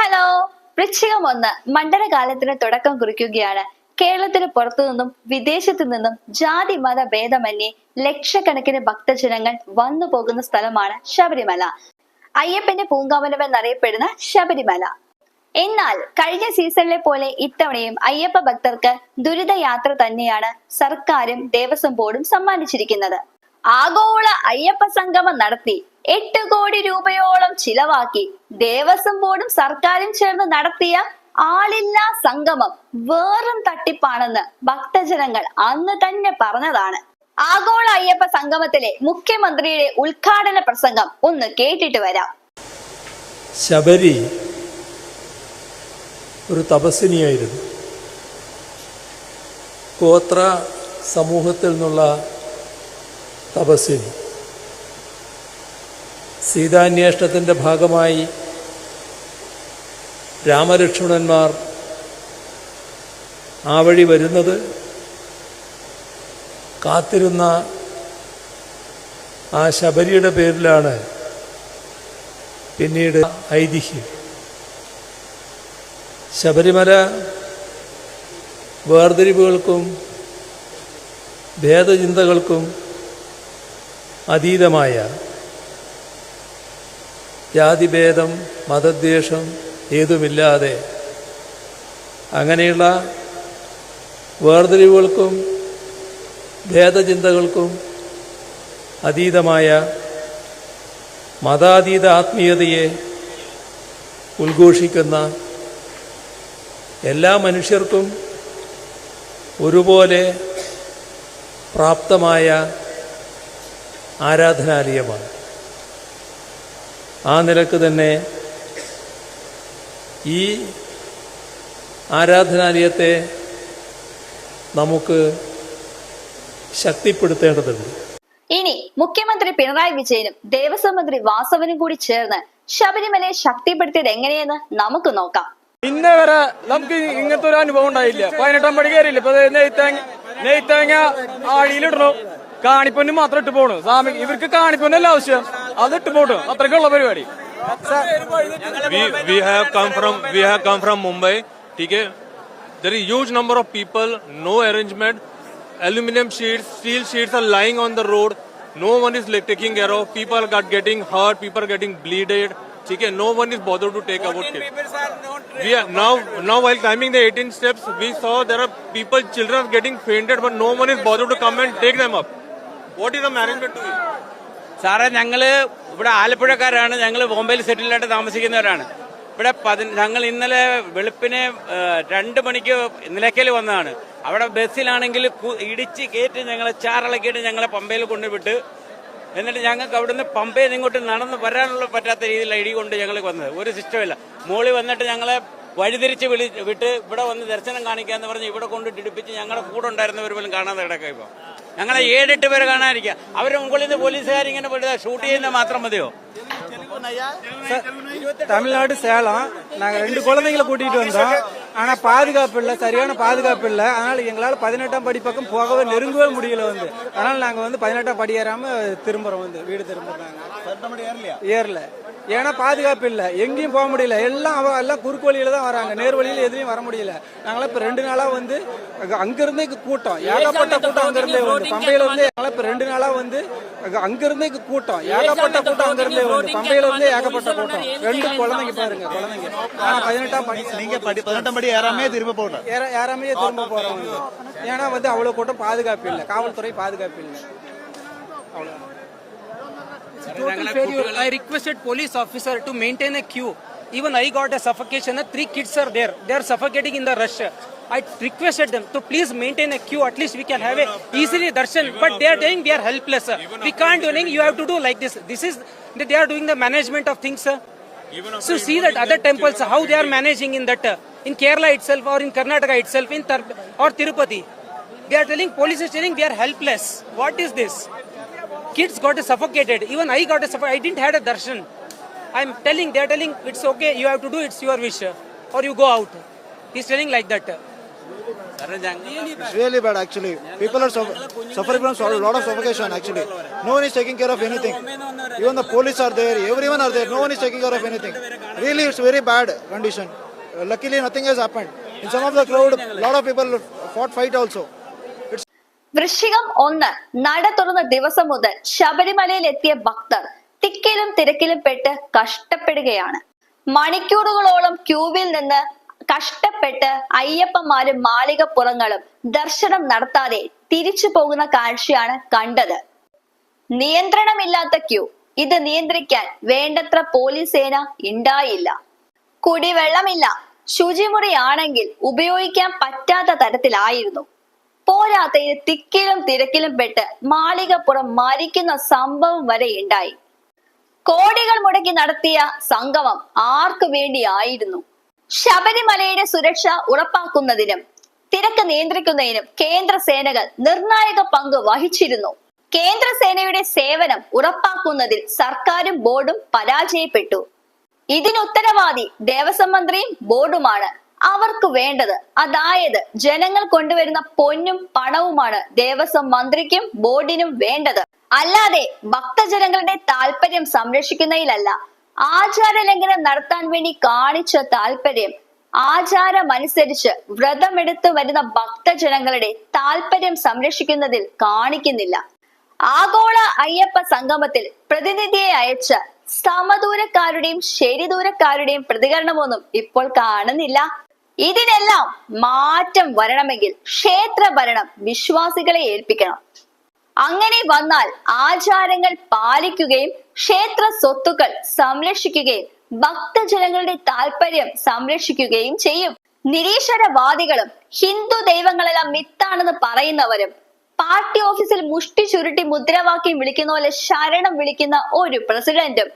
Hello വൃശ്ചികം ഒന്ന് മണ്ഡലകാലത്തിന് തുടക്കം കുറിക്കുകയാണ്. കേരളത്തിന് പുറത്തു നിന്നും വിദേശത്തു നിന്നും ജാതി മത ഭേദമന്യേ ലക്ഷക്കണക്കിന് ഭക്തജനങ്ങൾ വന്നു പോകുന്ന സ്ഥലമാണ് ശബരിമല. അയ്യപ്പന്റെ പൂങ്കാവനം എന്നറിയപ്പെടുന്ന ശബരിമല. എന്നാൽ കഴിഞ്ഞ സീസണിലെ പോലെ ഇത്തവണയും അയ്യപ്പ ഭക്തർക്ക് ദുരിതയാത്ര തന്നെയാണ് സർക്കാരും ദേവസ്വം ബോർഡും സമ്മാനിച്ചിരിക്കുന്നത്. ആഗോള അയ്യപ്പ സംഗമം നടത്തി എട്ട് കോടി രൂപയോളം ചിലവാക്കി ദേവസ്വം ബോർഡും സർക്കാരും ചേർന്ന് നടത്തിയ ആളില്ലാ സംഗമം വേറും തട്ടിപ്പാണെന്ന് ഭക്തജനങ്ങൾ അന്ന് തന്നെ പറഞ്ഞതാണ്. ആഗോള അയ്യപ്പ സംഗമത്തിലെ മുഖ്യമന്ത്രിയുടെ ഉദ്ഘാടന പ്രസംഗം ഒന്ന് കേട്ടിട്ട് വരാം. ശബരി ഒരു തപസ്വിനിയായിരുന്നു ഗോത്ര സമൂഹത്തിൽ നിന്നുള്ള തപസ്വിനി സീതാന്വേഷണത്തിന്റെ ഭാഗമായി രാമലക്ഷ്മണന്മാർ ആ വഴി വരുന്നത് കാത്തിരുന്ന ആ ശബരിയുടെ പേരിലാണ് പിന്നീട് ഐതിഹ്യം. ശബരിമല വേർതിരിവുകൾക്കും ഭേദചിന്തകൾക്കും അതീതമായ ജാതിഭേദം മതദ്വേഷം ഏതുമില്ലാതെ. അങ്ങനെയുള്ള വേർതിരിവുകൾക്കും ഭേദചിന്തകൾക്കും അതീതമായ മതാതീത ആത്മീയതയെ ഉദ്ഘോഷിക്കുന്ന എല്ലാ മനുഷ്യർക്കും ഒരുപോലെ പ്രാപ്തമായ ആരാധനാലയമാണ്. ആ നിലയ്ക്ക് തന്നെ ഈ ആരാധനാലയത്തെ നമുക്ക് ശക്തിപ്പെടുത്തേണ്ടതുണ്ട്. ഇനി മുഖ്യമന്ത്രി പിണറായി വിജയനും ദേവസ്വം മന്ത്രി വാസവനും കൂടി ചേർന്ന് ശബരിമലയെ ശക്തിപ്പെടുത്തിയത് എങ്ങനെയെന്ന് നമുക്ക് നോക്കാം. ഇന്നേ വരെ നമുക്ക് ഇങ്ങനത്തെ ഒരു അനുഭവം ഉണ്ടായില്ല. പതിനെട്ടാം പടി കയറിയില്ല. ഇപ്പൊ നെയ്ത്തേങ്ങ നെയ്ത്തേങ്ങ ആടിയിലിടണു കാണിപ്പൊന്നും മാത്രം ഇട്ട് പോണു. സ്വാമി ഇവർക്ക് കാണിപ്പൊന്നല്ല ആവശ്യം. അത് ഇട്ട് പോട്ടു അത്രയ്ക്കുള്ള പരിപാടി we we have come from we have come from Mumbai. ठीक है There is huge number of people, no arrangement. Aluminum sheets, steel sheets are lying on the road. No one is like, taking care of. People are getting hurt. People are getting bleeded. ठीक है No one is bothered to take about it. We are now now while climbing the 18 steps, we saw there are people, children are getting fainted, but no one is bothered to come and take them up. What is the management doing? സാറേ ഞങ്ങൾ ഇവിടെ ആലപ്പുഴക്കാരാണ്. ഞങ്ങൾ ബോംബെയിൽ സെറ്റിലായിട്ട് താമസിക്കുന്നവരാണ്. ഇവിടെ പതി ഞങ്ങൾ ഇന്നലെ വെളുപ്പിന് രണ്ട് മണിക്ക് നിലയ്ക്കൽ വന്നതാണ്. അവിടെ ബസ്സിലാണെങ്കിൽ ഇടിച്ച് കയറ്റി ഞങ്ങളെ ചാറിളക്കിയിട്ട് ഞങ്ങളെ പമ്പയിൽ കൊണ്ടുവിട്ട് എന്നിട്ട് ഞങ്ങൾക്ക് അവിടുന്ന് പമ്പയിൽ ഇങ്ങോട്ട് നടന്ന് വരാനുള്ള പറ്റാത്ത രീതിയിൽ ഇടി കൊണ്ട് ഞങ്ങൾ വന്നത്. ഒരു സിസ്റ്റമില്ല മോളി വന്നിട്ട് ഞങ്ങളെ വഴിതിരിച്ച് വിളി വിട്ട് ഇവിടെ വന്ന് ദർശനം കാണിക്കാന്ന് പറഞ്ഞ് ഇവിടെ കൊണ്ട് ഇടിപ്പിച്ച് ഞങ്ങളുടെ കൂടെ ഉണ്ടായിരുന്നവർ പോലും കാണാതെ കിടക്കുക ഇപ്പോൾ ഞങ്ങളെ ഏഴെട്ട് പേര് കാണാതിരിക്കുക അവരുടെ മുകളിൽ നിന്ന് പോലീസുകാരിങ്ങനെ പോയിട്ട് ഷൂട്ട് ചെയ്യുന്നത് മാത്രം മതിയോ தமிழ்நாடு சேலம் நாங்க ரெண்டு குழந்தைங்களை கூட்டிட்டு வந்தோம் ஆனா பாதுகாப்பு இல்ல சரியான பாதுகாப்பு இல்ல அதனால எங்களால பதினெட்டாம் படி பக்கம் போகவே நெருங்கவே முடியல வந்து அதனால நாங்க வந்து பதினெட்டாம் படி ஏறாம திரும்புறோம் வந்து வீடு திரும்புறாங்க ஏறல ஏன்னா பாதுகாப்பு இல்ல. எங்கேயும் போக முடியல. எல்லாம் அவ எல்லாம் குறுக்கு வழியில தான் வராங்க. நேர் வழியில எதுலயும் வர முடியல. நாங்களாம் இப்ப ரெண்டு நாளா வந்து அங்க- அங்கிருந்தே கூட்டம். ஏகப்பட்ட கூட்டம் அங்கிருந்தே வந்து பம்பையில இருந்து நாங்களாம் இப்ப ரெண்டு நாளா வந்து அங்க- அங்கிருந்தே கூட்டம். ஏகப்பட்ட கூட்டம் அங்கிருந்தே வந்து பம்பையில இருந்து ஏகப்பட்ட கூட்டம். ரெண்டு குழந்தைங்க பாருங்க குழந்தைங்க. ஆனா பதினெட்டாம் படி. நீங்க படி பதினெட்டாம் படி ஏறாமே திரும்ப போகணும். ஏற- ஏறாமையே திரும்ப போறோம். வந்து ஏன்னா வந்து அவ்வளவு கூட்டம் பாதுகாப்பு இல்லை. காவல்துறை பாதுகாப்பு இல்லை. அவ்வளவு total failure. I requested police officer to maintain a queue. Even I got a suffocation. Three kids are there. They are suffocating in the rush. I requested them to please maintain a queue. At least we can have a easily darshan. But they are saying we are helpless. We can't do anything. You have to do like this. This is they are doing the management of things. sir. So see that other temples how they are managing in that uh, in Kerala itself or in Karnataka itself in Tar- or Tirupati. They are telling police is telling we are helpless. What is this? kids got suffocated. Even I got suffocated. I didn't had a darshan. I'm telling, they're telling, it's okay, you have to do, it's your wish. Or you go out. He's telling like that. It's really bad actually. People are suffering from a lot of suffocation actually. No one is taking care of anything. Even the police are there, everyone are there, no one is taking care of anything. Really, it's very bad condition. Uh, luckily, nothing has happened. In some of the crowd, a lot of people fought fight also. വൃശ്ചികം ഒന്ന് നട തുറന്ന ദിവസം മുതൽ ശബരിമലയിൽ എത്തിയ ഭക്തർ തിക്കിലും തിരക്കിലും പെട്ട് കഷ്ടപ്പെടുകയാണ്. മണിക്കൂറുകളോളം ക്യൂവിൽ നിന്ന് കഷ്ടപ്പെട്ട് അയ്യപ്പന്മാരും മാളികപ്പുറങ്ങളും ദർശനം നടത്താതെ തിരിച്ചു പോകുന്ന കാഴ്ചയാണ് കണ്ടത്. നിയന്ത്രണമില്ലാത്ത ക്യൂ. ഇത് നിയന്ത്രിക്കാൻ വേണ്ടത്ര പോലീസ് സേന ഉണ്ടായില്ല കുടിവെള്ളമില്ല. ശുചിമുറിയാണെങ്കിൽ ഉപയോഗിക്കാൻ പറ്റാത്ത തരത്തിലായിരുന്നു. പോരാത്തതിന് തിക്കിലും തിരക്കിലും പെട്ട് മാളികപ്പുറം മരിക്കുന്ന സംഭവം വരെ ഉണ്ടായി. കോടികൾ മുടക്കി നടത്തിയ സംഗമം ആർക്കു വേണ്ടിയായിരുന്നു? ശബരിമലയുടെ സുരക്ഷ ഉറപ്പാക്കുന്നതിനും തിരക്ക് നിയന്ത്രിക്കുന്നതിനും കേന്ദ്ര സേനകൾ നിർണായക പങ്ക് വഹിച്ചിരുന്നു. കേന്ദ്ര സേനയുടെ സേവനം ഉറപ്പാക്കുന്നതിൽ സർക്കാരും ബോർഡും പരാജയപ്പെട്ടു. ഇതിന് ഉത്തരവാദി ദേവസ്വം മന്ത്രിയും ബോർഡുമാണ്. അവർക്ക് വേണ്ടത്. അതായത് ജനങ്ങൾ കൊണ്ടുവരുന്ന പൊന്നും പണവുമാണ് ദേവസ്വം മന്ത്രിക്കും ബോർഡിനും വേണ്ടത്. അല്ലാതെ ഭക്തജനങ്ങളുടെ താല്പര്യം സംരക്ഷിക്കുന്നതിലല്ല. ആചാര ലംഘനം നടത്താൻ വേണ്ടി കാണിച്ച താല്പര്യം ആചാരമനുസരിച്ച് വ്രതമെടുത്ത് വരുന്ന ഭക്തജനങ്ങളുടെ താല്പര്യം സംരക്ഷിക്കുന്നതിൽ കാണിക്കുന്നില്ല. ആഗോള അയ്യപ്പ സംഗമത്തിൽ പ്രതിനിധിയെ അയച്ച സമദൂരക്കാരുടെയും ശരിദൂരക്കാരുടെയും പ്രതികരണമൊന്നും ഇപ്പോൾ കാണുന്നില്ല. ഇതിനെല്ലാം മാറ്റം വരണമെങ്കിൽ ക്ഷേത്ര ഭരണം വിശ്വാസികളെ ഏൽപ്പിക്കണം. അങ്ങനെ വന്നാൽ ആചാരങ്ങൾ പാലിക്കുകയും ക്ഷേത്ര സ്വത്തുക്കൾ സംരക്ഷിക്കുകയും ഭക്തജനങ്ങളുടെ താല്പര്യം സംരക്ഷിക്കുകയും ചെയ്യും. നിരീശ്വരവാദികളും ഹിന്ദു ദൈവങ്ങളെല്ലാം മിത്താണെന്ന് പറയുന്നവരും പാർട്ടി ഓഫീസിൽ മുഷ്ടി ചുരുട്ടി മുദ്രാവാക്യം വിളിക്കുന്ന പോലെ ശരണം വിളിക്കുന്ന ഒരു പ്രസിഡന്റും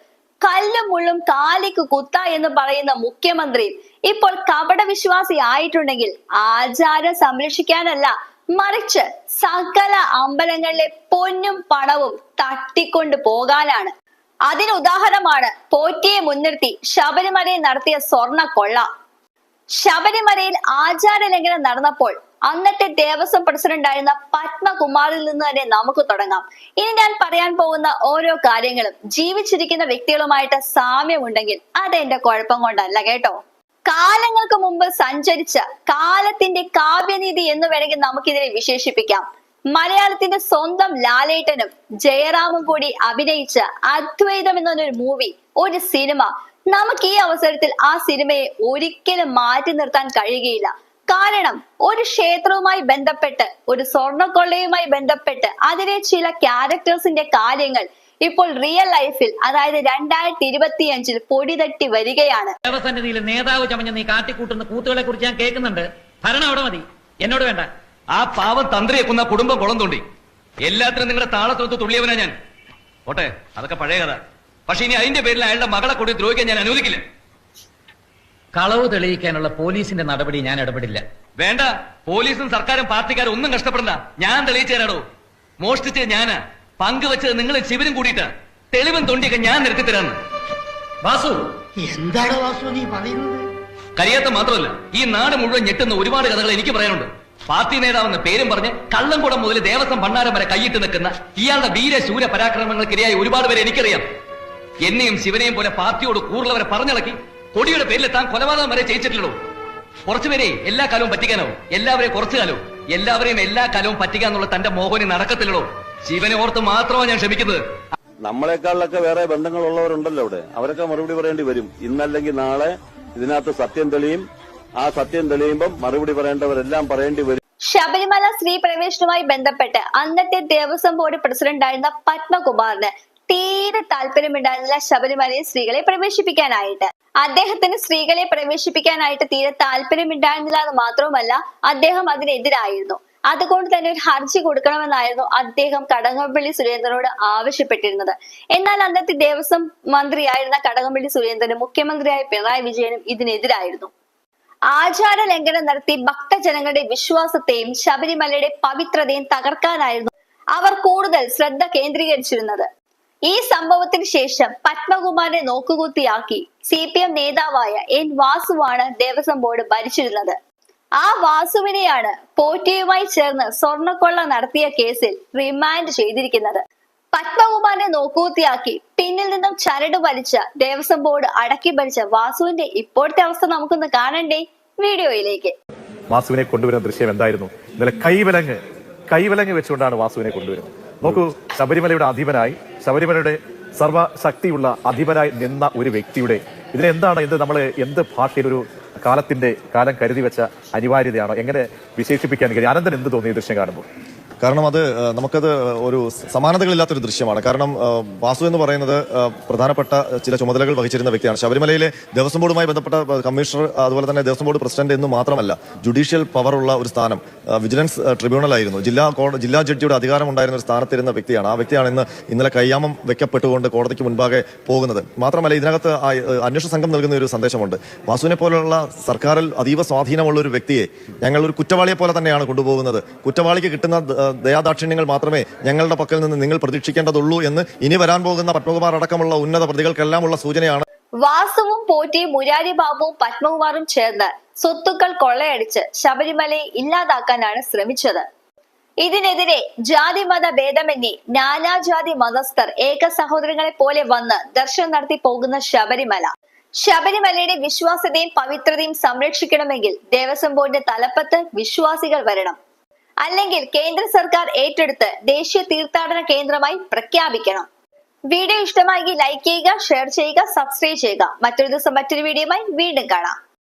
കല്ലും മുള്ളും കാലിക്ക് കുത്ത എന്ന് പറയുന്ന മുഖ്യമന്ത്രി ഇപ്പോൾ കപട വിശ്വാസി ആയിട്ടുണ്ടെങ്കിൽ ആചാരം സംരക്ഷിക്കാനല്ല മറിച്ച് സകല അമ്പലങ്ങളിലെ പൊന്നും പണവും തട്ടിക്കൊണ്ട് പോകാനാണ്. അതിന് ഉദാഹരണമാണ് പോറ്റിയെ മുൻനിർത്തി ശബരിമലയിൽ നടത്തിയ സ്വർണ കൊള്ള ശബരിമലയിൽ ആചാര ലംഘനം നടന്നപ്പോൾ അന്നത്തെ ദേവസ്വം പ്രസിഡന്റ് ആയിരുന്ന പത്മകുമാറിൽ നിന്ന് തന്നെ നമുക്ക് തുടങ്ങാം. ഇനി ഞാൻ പറയാൻ പോകുന്ന ഓരോ കാര്യങ്ങളും ജീവിച്ചിരിക്കുന്ന വ്യക്തികളുമായിട്ട് സാമ്യമുണ്ടെങ്കിൽ അത് എന്റെ കുഴപ്പം കൊണ്ടല്ല കേട്ടോ. കാലങ്ങൾക്ക് മുമ്പ് സഞ്ചരിച്ച കാലത്തിന്റെ കാവ്യനീതി എന്ന് വേണമെങ്കിൽ നമുക്കിതിനെ വിശേഷിപ്പിക്കാം. മലയാളത്തിന്റെ സ്വന്തം ലാലേട്ടനും ജയറാമും കൂടി അഭിനയിച്ച അദ്വൈതം എന്നൊരു മൂവി ഒരു സിനിമ നമുക്ക് ഈ അവസരത്തിൽ ആ സിനിമയെ ഒരിക്കലും മാറ്റി നിർത്താൻ കഴിയുകയില്ല. കാരണം ഒരു ക്ഷേത്രവുമായി ബന്ധപ്പെട്ട് ഒരു സ്വർണക്കൊള്ളയുമായി ബന്ധപ്പെട്ട് അതിലെ ചില ക്യാരക്ടേഴ്സിന്റെ കാര്യങ്ങൾ ഇപ്പോൾ റിയൽ ലൈഫിൽ അതായത് രണ്ടായിരത്തി ഇരുപത്തി അഞ്ചിൽ പൊടി തട്ടി വരികയാണ് ദേവസന്നിധിയിൽ നേതാവ് ചമഞ്ഞ നീ കാട്ടിക്കൂട്ടുന്ന കൂത്തുകളെ കുറിച്ച് ഞാൻ കേൾക്കുന്നുണ്ട്. ഭരണം അവിടെ മതി. എന്നോട് വേണ്ട. ആ പാവം തന്ത്രിയെ എക്കുന്ന കുടുംബം കുളം തോണ്ടി എല്ലാത്തിനും നിങ്ങളുടെ താളത്തൊത്ത് തുള്ളിയവനാ ഞാൻ. ഓട്ടെ അതൊക്കെ പഴയ കഥ. പക്ഷെ ഇനി അതിന്റെ പേരിൽ അയാളുടെ മകളെ കൂടി ദ്രോഹിക്കാൻ ഞാൻ അനുവദിക്കില്ല. കളവ് തെളിയിക്കാനുള്ള പോലീസിന്റെ നടപടി ഞാൻ ഇടപെടില്ല. വേണ്ട. പോലീസും സർക്കാരും പാർട്ടിക്കാരും ഒന്നും കഷ്ടപ്പെടണ്ട. ഞാൻ തെളിയിച്ചു തരാടോ മോഷ്ടിച്ചത് ഞാനാ. പങ്കുവെച്ചത് നിങ്ങൾ ശിവനും കൂടിയിട്ട്. തെളിവും തൊണ്ടിയൊക്കെ ഞാൻ നിരത്തി തരാന്ന്. വാസു. എന്താണ് വാസു നീ പറയുന്നത്? കരിയാത്ത മാത്രമല്ല ഈ നാട് മുഴുവൻ ഞെട്ടുന്ന ഒരുപാട് കഥകൾ എനിക്ക് പറയാനുണ്ട്. പാർട്ടി നേതാവെന്ന പേരും പറഞ്ഞ് കള്ളംകുടം മുതൽ ദേവസ്വം ഭണ്ണാരം വരെ കൈയിട്ട് നിൽക്കുന്ന ഇയാളുടെ വീര ശൂര പരാക്രമങ്ങൾക്കിരയായി ഒരുപാട് പേരെ എനിക്കറിയാം. എന്നെയും ശിവനെയും പോലെ പാർട്ടിയോട് കൂടുതലവരെ പറഞ്ഞിളക്കി കൊടിയുടെ പേരിൽ താൻ കൊലപാതകം വരെ ചെയ്യിച്ചിട്ടുള്ളൂ കുറച്ചുപേരെ എല്ലാ കാലവും പറ്റിക്കാനോ എല്ലാവരെയും കുറച്ചു കാലവും. എല്ലാവരെയും എല്ലാ കാലവും പറ്റിക്കാന്നുള്ള തന്റെ മോഹനി നടക്കത്തില്ലടോ. ശിവനെ ഓർത്ത് മാത്രമാണ് ഞാൻ ക്ഷമിക്കുന്നത്. നമ്മളെക്കാളിലൊക്കെ വേറെ ബന്ധങ്ങളുള്ളവരുണ്ടല്ലോ അവിടെ. അവരൊക്കെ മറുപടി പറയേണ്ടി വരും. ഇന്നല്ലെങ്കിൽ നാളെ ഇതിനകത്ത് സത്യം തെളിയും. ആ സത്യം തെളിയുമ്പം മറുപടി പറയേണ്ടവരെല്ലാം പറയേണ്ടി വരും. ശബരിമല സ്ത്രീ പ്രവേശനവുമായി ബന്ധപ്പെട്ട് അന്നത്തെ ദേവസ്വം ബോർഡ് പ്രസിഡന്റായിരുന്ന പത്മകുമാറിന് തീരെ താല്പര്യമുണ്ടായിരുന്നില്ല ശബരിമലയിൽ സ്ത്രീകളെ പ്രവേശിപ്പിക്കാനായിട്ട്. അദ്ദേഹത്തിന് സ്ത്രീകളെ പ്രവേശിപ്പിക്കാനായിട്ട് തീരെ താല്പര്യമുണ്ടായിരുന്നില്ല എന്ന് മാത്രവുമല്ല അദ്ദേഹം അതിനെതിരായിരുന്നു. അതുകൊണ്ട് തന്നെ ഒരു ഹർജി കൊടുക്കണമെന്നായിരുന്നു അദ്ദേഹം കടകംപള്ളി സുരേന്ദ്രനോട് ആവശ്യപ്പെട്ടിരുന്നത്. എന്നാൽ അന്നത്തെ ദേവസ്വം മന്ത്രിയായിരുന്ന കടകംപള്ളി സുരേന്ദ്രനും മുഖ്യമന്ത്രിയായ പിണറായി വിജയനും ഇതിനെതിരായിരുന്നു. ആചാര ലംഘനം നടത്തി ഭക്തജനങ്ങളുടെ വിശ്വാസത്തെയും ശബരിമലയുടെ പവിത്രതയും തകർക്കാനായിരുന്നു അവർ കൂടുതൽ ശ്രദ്ധ കേന്ദ്രീകരിച്ചിരുന്നത്. ഈ സംഭവത്തിന് ശേഷം പത്മകുമാറിനെ നോക്കുകുത്തിയാക്കി സി പി എം നേതാവായ എൻ വാസുവാണ് ദേവസ്വം ബോർഡ് ഭരിച്ചിരുന്നത്. ആ വാസുവിനെയാണ് പോറ്റിയുമായി ചേർന്ന് സ്വർണക്കൊള്ള നടത്തിയ കേസിൽ റിമാൻഡ് ചെയ്തിരിക്കുന്നത്. പത്മകുമാറിനെ നോക്കുകൂത്തിയാക്കി പിന്നിൽ നിന്നും ചരട് വലിച്ച ദേവസ്വം ബോർഡ് അടക്കി ഭരിച്ച വാസുവിന്റെ ഇപ്പോഴത്തെ അവസ്ഥ നമുക്കൊന്ന് കാണണ്ടേ? വീഡിയോയിലേക്ക്. വാസുവിനെ കൊണ്ടുവരുന്ന ദൃശ്യം എന്തായിരുന്നു? ഇന്നലെ കൈവലങ്ങ് കൈവലങ്ങ് വെച്ചുകൊണ്ടാണ് വാസുവിനെ കൊണ്ടുവരുന്നത്. നോക്കൂ ശബരിമലയുടെ അധിപനായി ശബരിമലയുടെ സർവശക്തിയുള്ള അധിപനായി നിന്ന ഒരു വ്യക്തിയുടെ ഇതിനെന്താണ് ഇത് നമ്മൾ എന്ത് ഭാഷയിൽ ഒരു കാലത്തിന്റെ കാലം കരുതി വെച്ച അനിവാര്യതയാണോ? എങ്ങനെ വിശേഷിപ്പിക്കാൻ കഴിയും? അനന്തൻ എന്ത് തോന്നി ദൃശ്യം കാണുമ്പോൾ? കാരണം അത് നമുക്കത് ഒരു സമാനതകളില്ലാത്തൊരു ദൃശ്യമാണ്. കാരണം വാസു എന്ന് പറയുന്നത് പ്രധാനപ്പെട്ട ചില ചുമതലകൾ വഹിച്ചിരുന്ന വ്യക്തിയാണ്. ശബരിമലയിലെ ദേവസ്വം ബോർഡുമായി ബന്ധപ്പെട്ട കമ്മീഷണർ അതുപോലെ തന്നെ ദേവസ്വം ബോർഡ് പ്രസിഡന്റ് എന്ന് മാത്രമല്ല ജുഡീഷ്യൽ പവറുള്ള ഒരു സ്ഥാനം വിജിലൻസ് ട്രിബ്യൂണൽ ആയിരുന്നു ജില്ലാ ജില്ലാ ജഡ്ജിയുടെ അധികാരം ഉണ്ടായിരുന്ന ഒരു സ്ഥാനത്തിരുന്ന വ്യക്തിയാണ്. ആ വ്യക്തിയാണ് ഇന്ന് ഇന്നലെ കയ്യാമം വെക്കപ്പെട്ടുകൊണ്ട് കോടതിക്ക് മുൻപാകെ പോകുന്നത്. മാത്രമല്ല ഇതിനകത്ത് അന്വേഷണ സംഘം നൽകുന്ന ഒരു സന്ദേശമുണ്ട്. വാസുവിനെ പോലുള്ള സർക്കാരിൽ അതീവ സ്വാധീനമുള്ള ഒരു വ്യക്തിയെ ഞങ്ങൾ ഒരു കുറ്റവാളിയെ പോലെ തന്നെയാണ് കൊണ്ടുപോകുന്നത്. കുറ്റവാളിക്ക് കിട്ടുന്ന ദയാദാക്ഷിണ്യങ്ങൾ മാത്രമേ ഞങ്ങളുടെ പക്കൽ നിന്ന് നിങ്ങൾ പ്രതീക്ഷിക്കേണ്ടതുള്ളൂ എന്ന് ഇനി വരാൻ പോകുന്ന പത്മകുമാർ അടക്കമുള്ള ഉന്നത പ്രതികൾക്കെല്ലാമുള്ള സൂചനയാണ്. വാസുവും പോറ്റി മുരാരി ബാബുവും പത്മകുമാറും ചേർന്ന് സ്വത്തുക്കൾ കൊള്ളയടിച്ച് ശബരിമലയെ ഇല്ലാതാക്കാനാണ് ശ്രമിച്ചത്. ഇതിനെതിരെ ജാതി മത ഭേദമന്യേ നാനാജാതി മതസ്ഥർ ഏക സഹോദരങ്ങളെ പോലെ വന്ന് ദർശനം നടത്തി പോകുന്ന ശബരിമല. ശബരിമലയുടെ വിശ്വാസ്യതയും പവിത്രതയും സംരക്ഷിക്കണമെങ്കിൽ ദേവസ്വം ബോർഡിന്റെ തലപ്പത്ത് വിശ്വാസികൾ വരണം. അല്ലെങ്കിൽ കേന്ദ്ര സർക്കാർ ഏറ്റെടുത്ത് ദേശീയ തീർത്ഥാടന കേന്ദ്രമായി പ്രഖ്യാപിക്കണം. വീഡിയോ ഇഷ്ടമായെങ്കിൽ ലൈക്ക് ചെയ്യുക ഷെയർ ചെയ്യുക സബ്സ്ക്രൈബ് ചെയ്യുക. മറ്റൊരു ദിവസം മറ്റൊരു വീഡിയോയുമായി വീണ്ടും കാണാം.